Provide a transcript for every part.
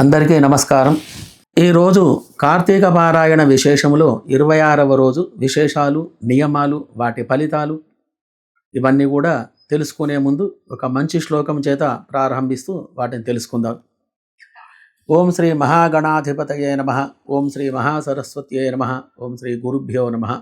అందరికీ నమస్కారం. ఈరోజు కార్తీక పారాయణ విశేషములో ఇరవై ఆరవ రోజు విశేషాలు నియమాలు వాటి ఫలితాలు ఇవన్నీ కూడా తెలుసుకునే ముందు ఒక మంచి శ్లోకం చేత ప్రారంభిస్తూ వాటిని తెలుసుకుందాం. ఓం శ్రీ మహాగణాధిపతయే నమ. ఓం శ్రీ మహాసరస్వత్యే నమ. ఓం శ్రీ గురుభ్యో నమ.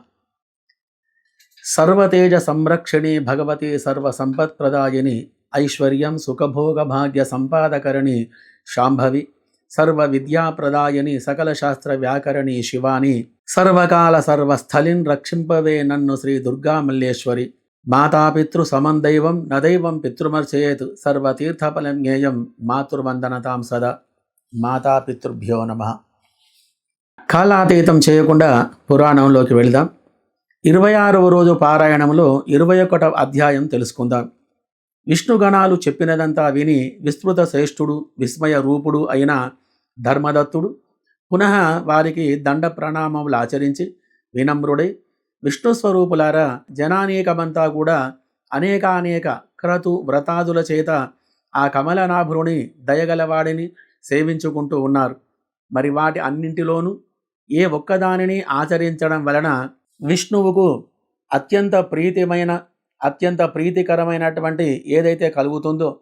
సర్వతేజ సంరక్షిణి భగవతి సర్వసంపత్ప్రదాయిని ఐశ్వర్యం సుఖభోగ భాగ్య సంపాదకరణి శాంభవి సర్వ విద్యాప్రదాయని సకల శాస్త్ర వ్యాకరణి శివాని. సర్వకాల సర్వస్థలిన్ రక్షింపవే నన్ను శ్రీ దుర్గా మల్లేశ్వరి. మాతాపితృ సమందైవం నదైవం పితృమర్చయేత్. సర్వతీర్థఫలం జ్ఞేయం మాతృవందనతాం సదా. మాతాపితృభ్యో నమ. కాలాతీతం చేయకుండా పురాణంలోకి వెళదాం. ఇరవై ఆరవ రోజు పారాయణంలో ఇరవై ఒకటవ అధ్యాయం తెలుసుకుందాం. విష్ణుగణాలు చెప్పినదంతా విని విస్తృత శ్రేష్ఠుడు విస్మయ రూపుడు అయిన ధర్మదత్తుడు. పునః వారికి దండ ప్రణామములు ఆచరించి వినమ్రుడై విష్ణు స్వరూపులారా జనానేకమంతా కూడా అనేకానేక క్రతు వ్రతాదుల చేత ఆ కమలనాభుని దయగలవాడిని సేవించుకుంటూ ఉన్నారు. మరి వాటి అన్నింటిలోనూ ఏ ఒక్కదానిని ఆచరించడం వలన విష్ణువుకు అత్యంత ప్రీతిమైన అత్యంత ప్రీతికరమైనటువంటి ఏదైతే కలుగుతుందో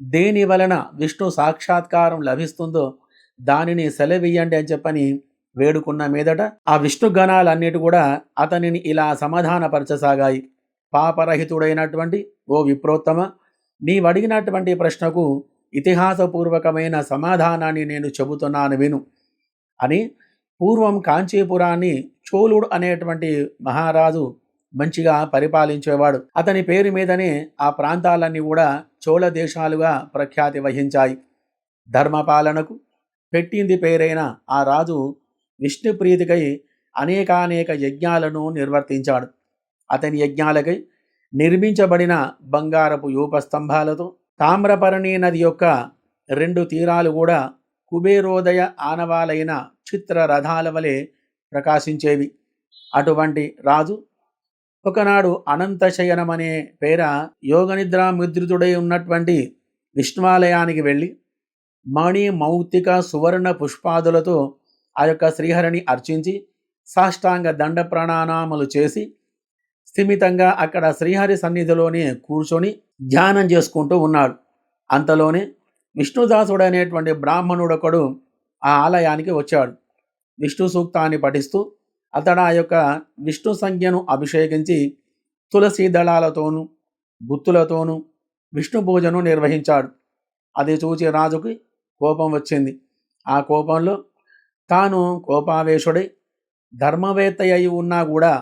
దేని వలన విష్ణు సాక్షాత్కారం లభిస్తుందో దానిని సెలవియ్యండి అని చెప్పని వేడుకున్న మీదట ఆ విష్ణు గణాలన్నిటి కూడా అతనిని ఇలా సమాధానపరచసాగాయి. పాపరహితుడైనటువంటి ఓ విప్రోత్తమ నీవడిగినటువంటి ప్రశ్నకు ఇతిహాసపూర్వకమైన సమాధానాన్ని నేను చెబుతున్నాను విను అని పూర్వం కాంచీపురాన్ని చోళుడు అనేటువంటి మహారాజు మంచిగా పరిపాలించేవాడు. అతని పేరు మీదనే ఆ ప్రాంతాలన్నీ కూడా చోళ దేశాలుగా ప్రఖ్యాతి వహించాయి. ధర్మపాలనకు పెట్టింది పేరైన ఆ రాజు విష్ణుప్రీతికై అనేకానేక యజ్ఞాలను నిర్వర్తించాడు. అతని యజ్ఞాలకై నిర్మించబడిన బంగారపు యూపస్తంభాలతో తామ్రపర్ణి నది యొక్క రెండు తీరాలు కూడా కుబేరోదయ ఆనవాలైన చిత్ర రథాల వలె ప్రకాశించేవి. అటువంటి రాజు ఒకనాడు అనంతశయనమనే పేర యోగనిద్రా ముద్రితుడై ఉన్నటువంటి విష్ణువాలయానికి వెళ్ళి మణి మౌక్తిక సువర్ణ పుష్పాదులతో ఆ యొక్క శ్రీహరిని అర్చించి సాష్టాంగ దండ ప్రణానామలు చేసి స్థిమితంగా అక్కడ శ్రీహరి సన్నిధిలోనే కూర్చొని ధ్యానం చేసుకుంటూ ఉన్నాడు. అంతలోనే విష్ణుదాసుడు అనేటువంటి బ్రాహ్మణుడొకడు ఆ ఆలయానికి వచ్చాడు. విష్ణు సూక్తాన్ని పఠిస్తూ అతడు ఆ యొక్క విష్ణు సంజ్ఞను అభిషేకించి తులసి దళాలతోనూ గుత్తులతోనూ విష్ణు పూజను నిర్వహించాడు. అది చూచి రాజుకి కోపం వచ్చింది. ఆ కోపంలో తాను కోపావేశుడై ధర్మవేత్త అయి ఉన్నా కూడా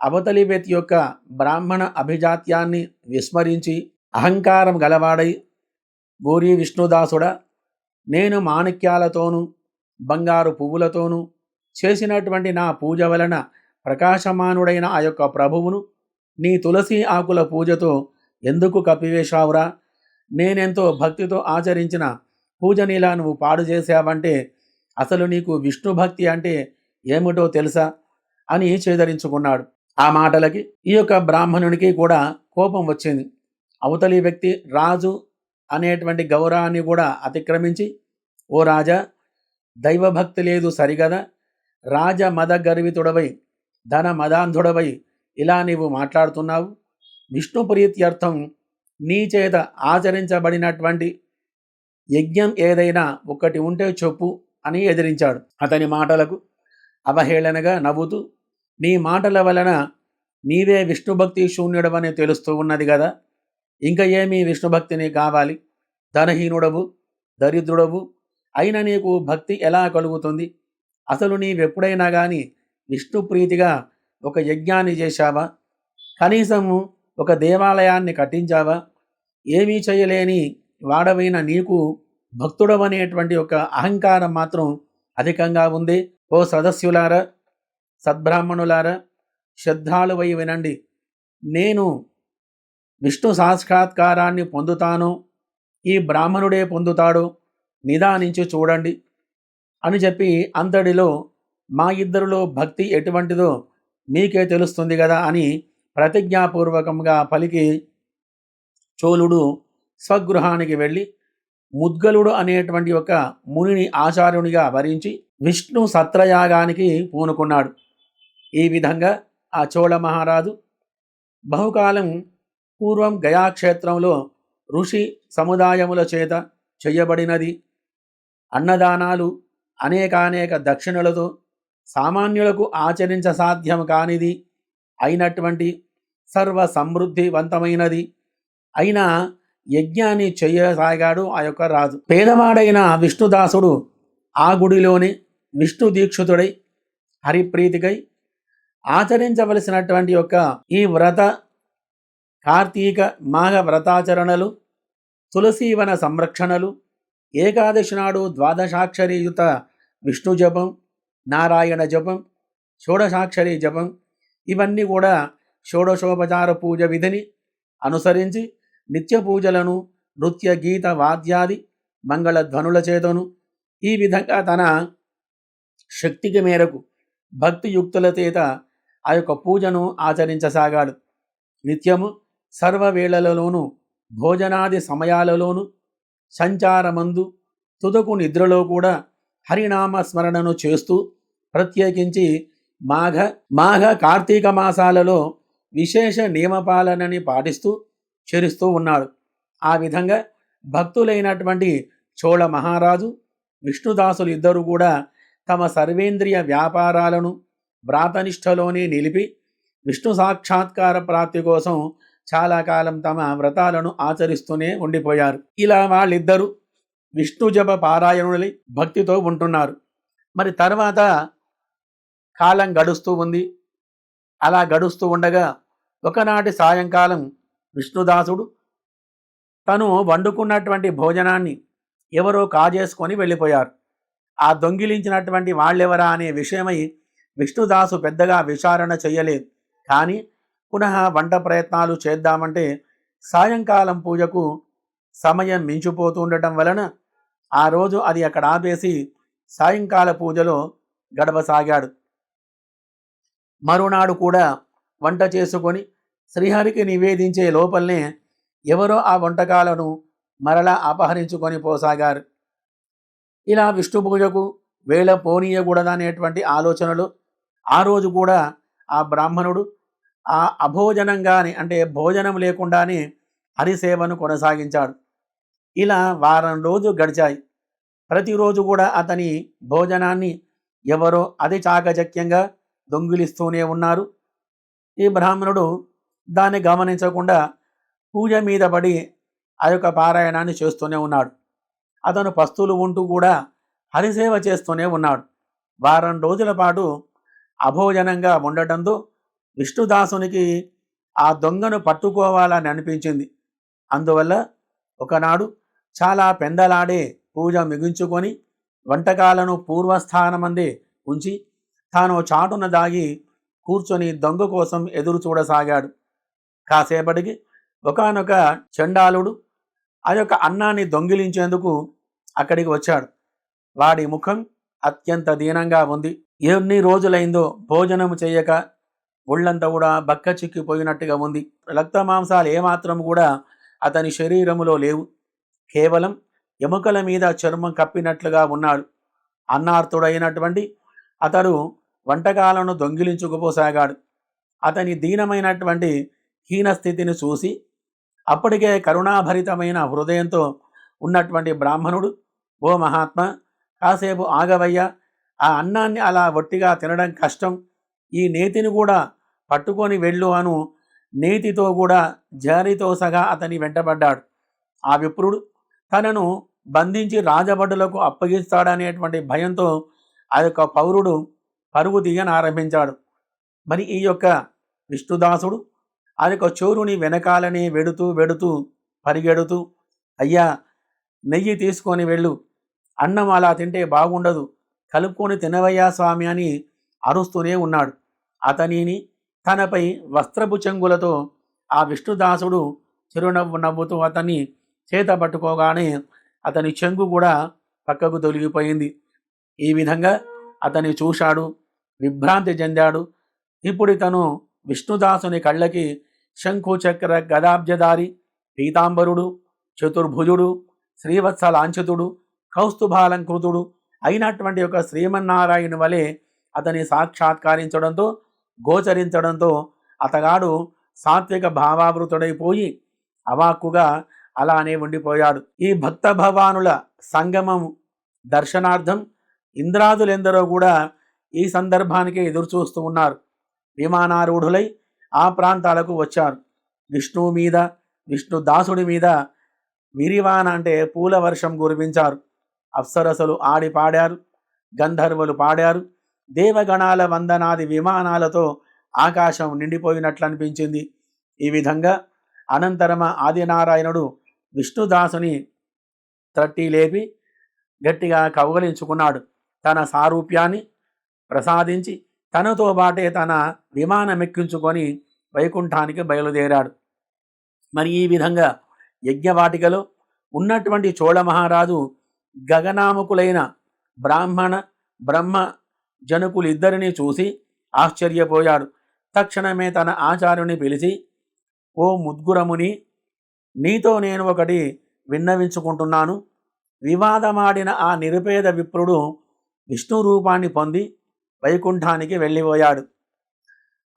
అవతలి వ్యక్తి యొక్క బ్రాహ్మణ అభిజాత్యాన్ని విస్మరించి అహంకారం గలవాడై గోరీ విష్ణుదాసుడా నేను మాణిక్యాలతోనూ బంగారు పువ్వులతోనూ చేసినటువంటి నా పూజ వలన ప్రకాశమానుడైన ఆ యొక్క ప్రభువును నీ తులసి ఆకుల పూజతో ఎందుకు కప్పివేశావురా? నేనెంతో భక్తితో ఆచరించిన పూజనీలా నువ్వు పాడు చేశావంటే అసలు నీకు విష్ణు భక్తి అంటే ఏమిటో తెలుసా అని చేదరించుకున్నాడు. ఆ మాటలకి ఈ యొక్క బ్రాహ్మణునికి కూడా కోపం వచ్చింది. అవతలి వ్యక్తి రాజు అనేటువంటి గౌరవాన్ని కూడా అతిక్రమించి ఓ రాజా దైవభక్తి లేదు సరిగదా. రాజ మద గర్వితుడవై ధన మదాంధుడవై ఇలా నీవు మాట్లాడుతున్నావు. విష్ణు ప్రీత్యర్థం నీ చేత ఆచరించబడినటువంటి యజ్ఞం ఏదైనా ఒకటి ఉంటే చెప్పు అని ఎదిరించాడు. అతని మాటలకు అవహేళనగా నవ్వుతూ నీ మాటల వలన నీవే విష్ణుభక్తి శూన్యుడవని తెలుస్తూ ఉన్నది కదా ఇంకా ఏమీ విష్ణుభక్తిని కావాలి? ధనహీనుడవు దరిద్రుడవు అయిన నీకు భక్తి ఎలా కలుగుతుంది? అసలు నీవెప్పుడైనా కానీ విష్ణు ప్రీతిగా ఒక యజ్ఞాన్ని చేశావా? కనీసము ఒక దేవాలయాన్ని కట్టించావా? ఏమీ చేయలేని వాడవైన నీకు భక్తుడవనేటువంటి ఒక అహంకారం మాత్రం అధికంగా ఉంది. ఓ సదస్యులారా సద్బ్రాహ్మణులారా శ్రద్ధాలువై వినండి. నేను విష్ణు సాక్షాత్కారాన్ని పొందుతాను ఈ బ్రాహ్మణుడే పొందుతాడు నిదానించి చూడండి అని చెప్పి అంతడిలో మా ఇద్దరిలో భక్తి ఎటువంటిదో మీకే తెలుస్తుంది కదా అని ప్రతిజ్ఞాపూర్వకంగా పలికి చోళుడు స్వగృహానికి వెళ్ళి ముద్గలుడు అనేటువంటి ఒక మునిని ఆచార్యునిగా వరించి విష్ణు సత్రయాగానికి పూనుకున్నాడు. ఈ విధంగా ఆ చోళ మహారాజు బహుకాలం పూర్వం గయాక్షేత్రంలో ఋషి సముదాయముల చేత చేయబడినది. అన్నదానాలు అనేకానేక దక్షిణలతో సామాన్యులకు ఆచరించ సాధ్యం కానిది అయినటువంటి సర్వ సమృద్ధివంతమైనది అయినా యజ్ఞాన్ని చేయసాగాడు ఆ యొక్క రాజు. పేదవాడైన విష్ణుదాసుడు ఆ గుడిలోని విష్ణు దీక్షితుడై హరిప్రీతికై ఆచరించవలసినటువంటి యొక్క ఈ వ్రత కార్తీక మాఘ వ్రతాచరణలు తులసీవన సంరక్షణలు ఏకాదశి నాడు ద్వాదశాక్షరీయుత విష్ణు జపం నారాయణ జపం షోడశాక్షరి జపం ఇవన్నీ కూడా షోడశోపచార పూజ విధిని అనుసరించి నిత్య పూజలను నృత్య గీత వాద్యాది మంగళ ధ్వనుల చేతను. ఈ విధంగా తన శక్తికి మేరకు భక్తియుక్తుల చేత ఆ యొక్క పూజను ఆచరించసాగాడు. నిత్యము సర్వవేళలలోనూ భోజనాది సమయాలలోనూ సంచారమందు తుదకు నిద్రలో కూడా హరినామ స్మరణను చేస్తూ ప్రత్యేకించి మాఘ మాఘ కార్తీక మాసాలలో విశేష నియమపాలనని పాటిస్తూ చేరుస్తూ ఉన్నాడు. ఆ విధంగా భక్తులైనటువంటి చోళ మహారాజు విష్ణుదాసులు ఇద్దరు కూడా తమ సర్వేంద్రియ వ్యాపారాలను వ్రాతనిష్టలోనే నిలిపి విష్ణు సాక్షాత్కార ప్రాప్తి కోసం చాలా కాలం తమ వ్రతాలను ఆచరిస్తూనే ఉండిపోయారు. ఇలా వాళ్ళిద్దరూ విష్ణు జప పారాయణులై భక్తితో ఉంటున్నారు. మరి తర్వాత కాలం గడుస్తూ ఉంది. అలా గడుస్తూ ఉండగా ఒకనాటి సాయంకాలం విష్ణుదాసుడు తను వండుకున్నటువంటి భోజనాన్ని ఎవరో కాజేసుకొని వెళ్ళిపోయారు. ఆ దొంగిలించినటువంటి వాళ్ళెవరా అనే విషయమై విష్ణుదాసు పెద్దగా విచారణ చేయలేదు. కానీ పునః వంట ప్రయత్నాలు చేద్దామంటే సాయంకాలం పూజకు సమయం మించిపోతుండటం వలన ఆ రోజు అది అక్కడ ఆపేసి సాయంకాల పూజలో గడవసాగాడు మరునాడు కూడా వంట చేసుకొని శ్రీహరికి నివేదించే లోపలనే ఎవరో ఆ వంటకాలను మరలా అపహరించుకొని పోసాగారు. ఇలా విష్ణు పూజకు వేళ పోనీయకూడదనేటువంటి ఆలోచనలు ఆ రోజు కూడా ఆ బ్రాహ్మణుడు ఆ అభోజనంగానే అంటే భోజనం లేకుండానే హరిసేవను కొనసాగించాడు. ఇలా వారం రోజు గడిచాయి. ప్రతిరోజు కూడా అతని భోజనాన్ని ఎవరో అతి చాకచక్యంగా దొంగిలిస్తూనే ఉన్నారు. ఈ బ్రాహ్మణుడు దాన్ని గమనించకుండా పూజ మీద పడి ఆ యొక్క పారాయణాన్ని చేస్తూనే ఉన్నాడు. అతను పస్తులు ఉంటూ కూడా హరిసేవ చేస్తూనే ఉన్నాడు. వారం రోజుల పాటు అభోజనంగా ఉండటంతో విష్ణుదాసునికి ఆ దొంగను పట్టుకోవాలని అనిపించింది. అందువల్ల ఒకనాడు చాలా పెందలాడే పూజ మిగించుకొని వంటకాలను పూర్వస్థానమందే ఉంచి తాను చాటున దాగి కూర్చొని దొంగ కోసం ఎదురు చూడసాగాడు. కాసేపటికి ఒకనొక చండాలుడు ఆ యొక్క అన్నాన్ని దొంగిలించేందుకు అక్కడికి వచ్చాడు. వాడి ముఖం అత్యంత దీనంగా ఉంది. ఎన్ని రోజులైందో భోజనం చేయక ఒళ్ళంతా కూడా బక్క చిక్కిపోయినట్టుగా ఉంది. రక్త మాంసాలు ఏమాత్రం కూడా అతని శరీరములో లేవు. కేవలం ఎముకల మీద చర్మం కప్పినట్లుగా ఉన్నాడు. అన్నార్థుడైనటువంటి అతడు వంటకాలను దొంగిలించుకుపోసాగాడు. అతని దీనమైనటువంటి హీనస్థితిని చూసి అప్పటికే కరుణాభరితమైన హృదయంతో ఉన్నటువంటి బ్రాహ్మణుడు ఓ మహాత్మ కాసేపు ఆగవయ్య. ఆ అన్నాన్ని అలా వట్టిగా తినడం కష్టం. ఈ నేతిని కూడా పట్టుకొని వెళ్ళు అను నేతితో కూడా జారితో సగా అతని వెంటబడ్డాడు. ఆ విప్రుడు తనను బంధించి రాజభటులకు అప్పగిస్తాడనేటువంటి భయంతో ఆ యొక్క పౌరుడు పరుగు తీయని ఆరంభించాడు మరి ఈ యొక్క విష్ణుదాసుడు ఆ యొక్క చోరుని వెనకాలనే వెడుతూ వెడుతూ పరిగెడుతూ అయ్యా నెయ్యి తీసుకొని వెళ్ళు. అన్నం అలా తింటే బాగుండదు. కలుపుకొని తినవయ్యా స్వామి అని అరుస్తూనే ఉన్నాడు. అతనిని తనపై వస్త్రపు చెంగులతో ఆ విష్ణుదాసుడు చిరునవ్వు నవ్వుతూ అతన్ని చేత పట్టుకోగానే అతని చెంగు కూడా పక్కకు తొలగిపోయింది. ఈ విధంగా అతన్ని చూశాడు. విభ్రాంతి చెందాడు. ఇప్పుడు ఇతను విష్ణుదాసుని కళ్ళకి శంఖుచక్ర గదాబ్జదారి పీతాంబరుడు చతుర్భుజుడు శ్రీవత్స లాంఛితుడు కౌస్తుభాలంకృతుడు అయినటువంటి ఒక శ్రీమన్నారాయణ వలె అతని సాక్షాత్కరించడంతో గోచరించడంతో అతగాడు సాత్విక భావావృతుడైపోయి అవాక్కుగా అలానే ఉండిపోయాడు. ఈ భక్త భవానుల సంగమం దర్శనార్థం ఇంద్రాదులెందరో కూడా ఈ సందర్భానికి ఎదురుచూస్తూ ఉన్నారు. విమానారూఢులై ఆ ప్రాంతాలకు వచ్చారు. విష్ణువు మీద విష్ణు దాసుడి మీద విరివాన అంటే పూల వర్షం కురిపించారు. అప్సరసలు ఆడి పాడారు గంధర్వులు పాడారు. దేవగణాల వందనాది విమానాలతో ఆకాశం నిండిపోయినట్లు అనిపించింది ఈ విధంగా అనంతరమ ఆదినారాయణుడు విష్ణుదాసుని తట్టి లేపి గట్టిగా కౌగలించుకున్నాడు. తన సారూప్యాన్ని ప్రసాదించి తనతో బాటే తన విమానం ఎక్కించుకొని వైకుంఠానికి బయలుదేరాడు. మరి ఈ విధంగా యజ్ఞవాటికలో ఉన్నటువంటి చోళ మహారాజు గగనామకులైన బ్రాహ్మణ బ్రహ్మ జనకులిద్దరినీ చూసి ఆశ్చర్యపోయాడు. తక్షణమే తన ఆచార్యుని పిలిచి ఓ ముద్గురముని నీతో నేను ఒకటి విన్నవించుకుంటున్నాను. వివాదమాడిన ఆ నిరుపేద విప్రుడు విష్ణు రూపాన్ని పొంది వైకుంఠానికి వెళ్ళిపోయాడు.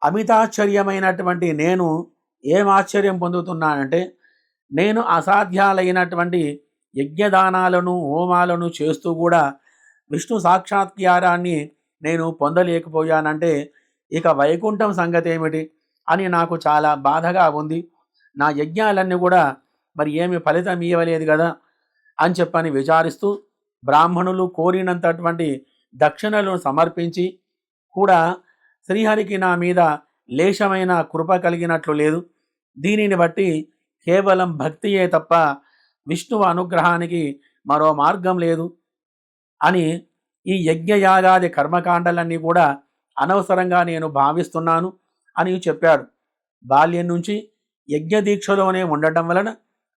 అమితాశ్చర్యమైనటువంటి నేను ఏం ఆశ్చర్యం పొందుతున్నానంటే నేను అసాధ్యాలైనటువంటి యజ్ఞదానాలను హోమాలను చేస్తూ కూడా విష్ణు సాక్షాత్కారాన్ని నేను పొందలేకపోయానంటే ఇక వైకుంఠం సంగతి ఏమిటి అని నాకు చాలా బాధగా ఉంది. నా యజ్ఞాలన్నీ కూడా మరి ఏమి ఫలితం ఇవ్వలేదు కదా అని చెప్పని విచారిస్తూ బ్రాహ్మణులు కోరినంతటువంటి దక్షిణలను సమర్పించి కూడా శ్రీహరికి నా మీద లేశమైన కృప కలిగినట్లు లేదు. దీనిని బట్టి కేవలం భక్తియే తప్ప విష్ణువు అనుగ్రహానికి మరో మార్గం లేదు అని ఈ యజ్ఞయాగాది కర్మకాండలన్నీ కూడా అనవసరంగా నేను భావిస్తున్నాను అని చెప్పాడు. బాల్యం నుంచి యజ్ఞదీక్షలోనే ఉండటం వలన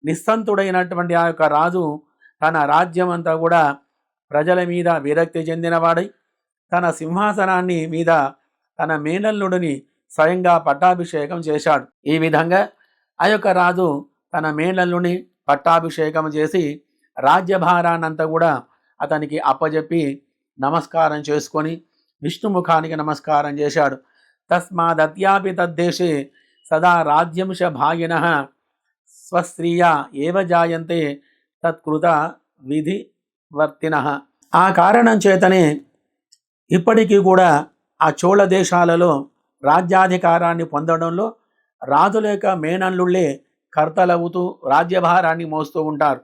నిస్సంతుడైనటువంటి ఆ యొక్క రాజు తన రాజ్యం అంతా కూడా ప్రజల మీద విరక్తి చెందినవాడై తన సింహాసనాన్ని మీద తన మేనల్లుడిని స్వయంగా పట్టాభిషేకం చేశాడు. ఈ విధంగా ఆ యొక్క రాజు తన మేనల్లుని పట్టాభిషేకం చేసి రాజ్యభారాన్నంతా కూడా అతనికి అప్పజెప్పి నమస్కారం చేసుకొని విష్ణుముఖానికి నమస్కారం చేశాడు. తస్మాదత్యాపి తద్దేశే సదా రాజ్యంశ భాగిన స్వస్త్రీయ ఏవ జాయంతే తత్కృత విధి వర్తిన. ఆ కారణం చేతనే ఇప్పటికీ కూడా ఆ చోళ దేశాలలో రాజ్యాధికారాన్ని పొందడంలో రాజుల యొక్క మేనల్లుళ్ళే కర్తలవుతూ రాజ్యభారాన్ని మోస్తూ ఉంటారు.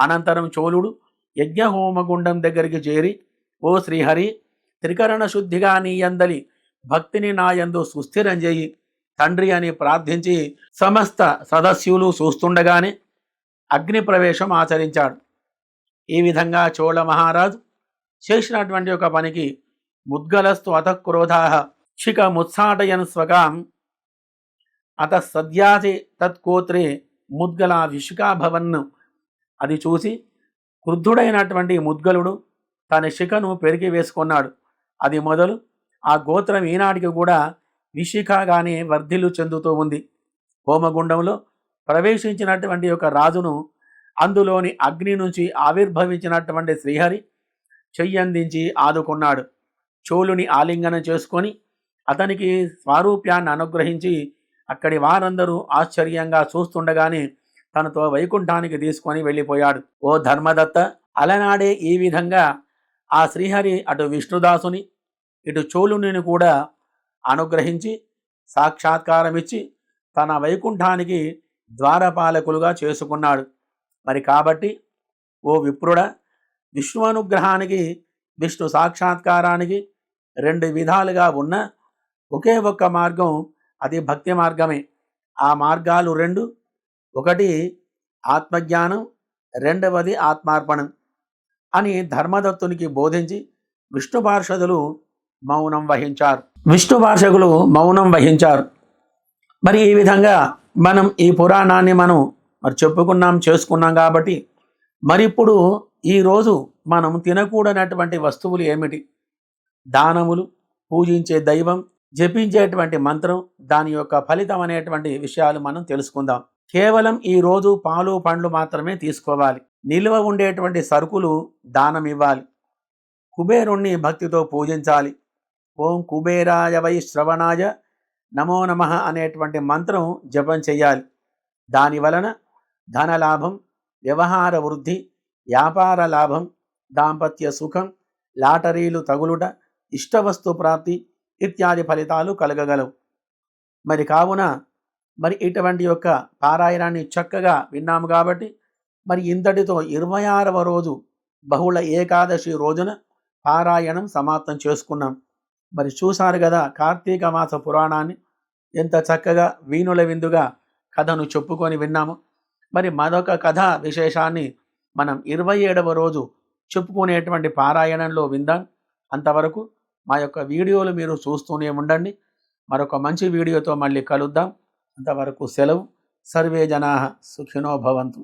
అనంతరం చోళుడు యజ్ఞహోమగుండం దగ్గరికి చేరి ఓ శ్రీహరి త్రికరణ శుద్ధిగా నీయందలి భక్తిని నాయందు సుస్థిరం చేయి. తండ్రి అని ప్రార్థించి సమస్త సదస్యులు చూస్తుండగానే అగ్ని ప్రవేశం ఆచరించాడు. ఈ విధంగా చోళ మహారాజు చేసినటువంటి ఒక పనికి ముద్గలస్తు అత క్రోధా శిఖ ముత్సాటయన్ స్వగాం అత సద్యాసి తత్కోత్రే ముద్గల విషికాభవన్ను అది చూసి క్రుద్ధుడైనటువంటి ముద్గలుడు తన శిఖను పెరిగి వేసుకున్నాడు. అది మొదలు ఆ గోత్రం ఈనాటికి కూడా విషికాగానే వర్ధిల్లు చెందుతూ ఉంది. హోమగుండంలో ప్రవేశించినటువంటి ఒక రాజును అందులోని అగ్ని నుంచి ఆవిర్భవించినటువంటి శ్రీహరి చెయ్యందించి ఆదుకున్నాడు. చోళుని ఆలింగనం చేసుకొని అతనికి స్వారూప్యాన్ని అనుగ్రహించి అక్కడి వారందరూ ఆశ్చర్యంగా చూస్తుండగానే తనతో వైకుంఠానికి తీసుకొని వెళ్ళిపోయాడు. ఓ ధర్మదత్త అలనాడే ఈ విధంగా ఆ శ్రీహరి అటు విష్ణుదాసుని ఇటు చోళుని కూడా అనుగ్రహించి సాక్షాత్కారం ఇచ్చి తన వైకుంఠానికి ద్వారపాలకులుగా చేసుకున్నాడు. మరి కాబట్టి ఓ విప్రుడ విష్ణు అనుగ్రహానికి విష్ణు సాక్షాత్కారానికి రెండు విధాలుగా ఉన్న ఒకే ఒక్క మార్గం అది భక్తి మార్గమే. ఆ మార్గాలు రెండు. ఒకటి ఆత్మజ్ఞానం రెండవది ఆత్మార్పణం అని ధర్మదత్తునికి బోధించి విష్ణు పార్షదులు మౌనం వహించారు. విష్ణు పార్షకులు మౌనం వహించారు. మరి ఈ విధంగా మనం ఈ పురాణాన్ని మనం మరి చెప్పుకున్నాం చేసుకున్నాం కాబట్టి మరి ఇప్పుడు ఈరోజు మనం తినకూడనటువంటి వస్తువులు ఏమిటి? దానములు పూజించే దైవం జపించేటువంటి మంత్రం దాని యొక్క ఫలితం అనేటువంటి విషయాలు మనం తెలుసుకుందాం. కేవలం ఈ రోజు పాలు పండ్లు మాత్రమే తీసుకోవాలి. నిల్వ ఉండేటువంటి సరుకులు దానం ఇవ్వాలి. కుబేరుణ్ణి భక్తితో పూజించాలి. ఓం కుబేరాయ వై శ్రవణాయ నమో నమ అనేటువంటి మంత్రం జపం చేయాలి. దాని వలన ధనలాభం వ్యవహార వృద్ధి వ్యాపార లాభం దాంపత్య సుఖం లాటరీలు తగులుట ఇష్టవస్తు ప్రాప్తి ఇత్యాది ఫలితాలు కలగగలవు. మరి కావున మరి ఇటువంటి యొక్క పారాయణాన్ని చక్కగా విన్నాము కాబట్టి మరి ఇంతటితో ఇరవై ఆరవ రోజు బహుళ ఏకాదశి రోజున పారాయణం సమాప్తం చేసుకున్నాం. మరి చూశారు కదా కార్తీక మాస పురాణాన్ని ఎంత చక్కగా వీణుల విందుగా కథను చెప్పుకొని విన్నాము. మరి మరొక కథ విశేషాన్ని మనం ఇరవై ఏడవ రోజు చెప్పుకునేటువంటి పారాయణంలో విందాం. అంతవరకు మా యొక్క వీడియోలు మీరు చూస్తూనే ఉండండి. మరొక మంచి వీడియోతో మళ్ళీ కలుద్దాం. అంతవరకు సెలవు. సర్వే జనా సుఖినో భవంతు.